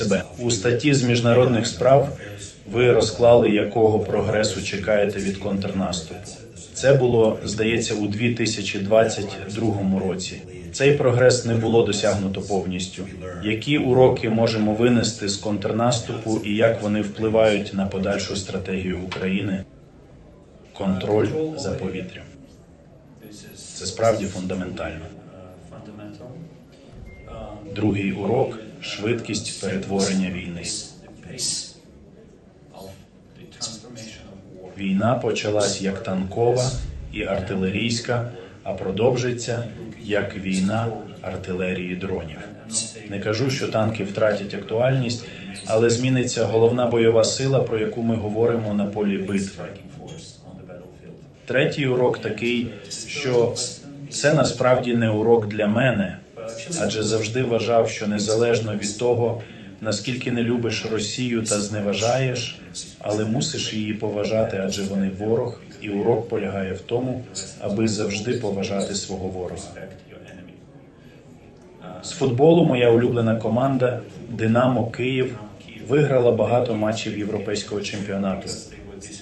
себе у статті з міжнародних справ. Ви розклали, якого прогресу чекаєте від контрнаступу. Це було, здається, у 2022 році. Цей прогрес не було досягнуто повністю. Які уроки можемо винести з контрнаступу і як вони впливають на подальшу стратегію України? Контроль за повітрям. Це справді фундаментально. Другий урок швидкість перетворення війни. Війна почалась як танкова і артилерійська, а продовжиться як війна артилерії дронів. Не кажу, що танки втратять актуальність, але зміниться головна бойова сила, про яку ми говоримо на полі битви. Третій урок такий, що це насправді не урок для мене, адже завжди вважав, що незалежно від того, наскільки не любиш Росію та зневажаєш, але мусиш її поважати, адже вони ворог, і урок полягає в тому, аби завжди поважати свого ворога. З футболу моя улюблена команда Динамо Київ виграла багато матчів європейського чемпіонату,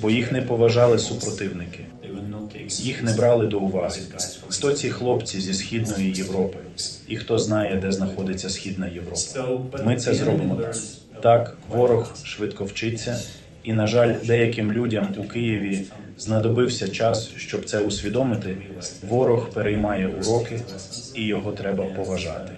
бо їх не поважали супротивники. Їх не брали до уваги. Хто ці хлопці зі східної Європи, і хто знає, де знаходиться східна Європа. Ми це зробимо так. Так, ворог швидко вчиться, і на жаль, деяким людям у Києві знадобився час, щоб це усвідомити. Ворог переймає уроки, і його треба поважати.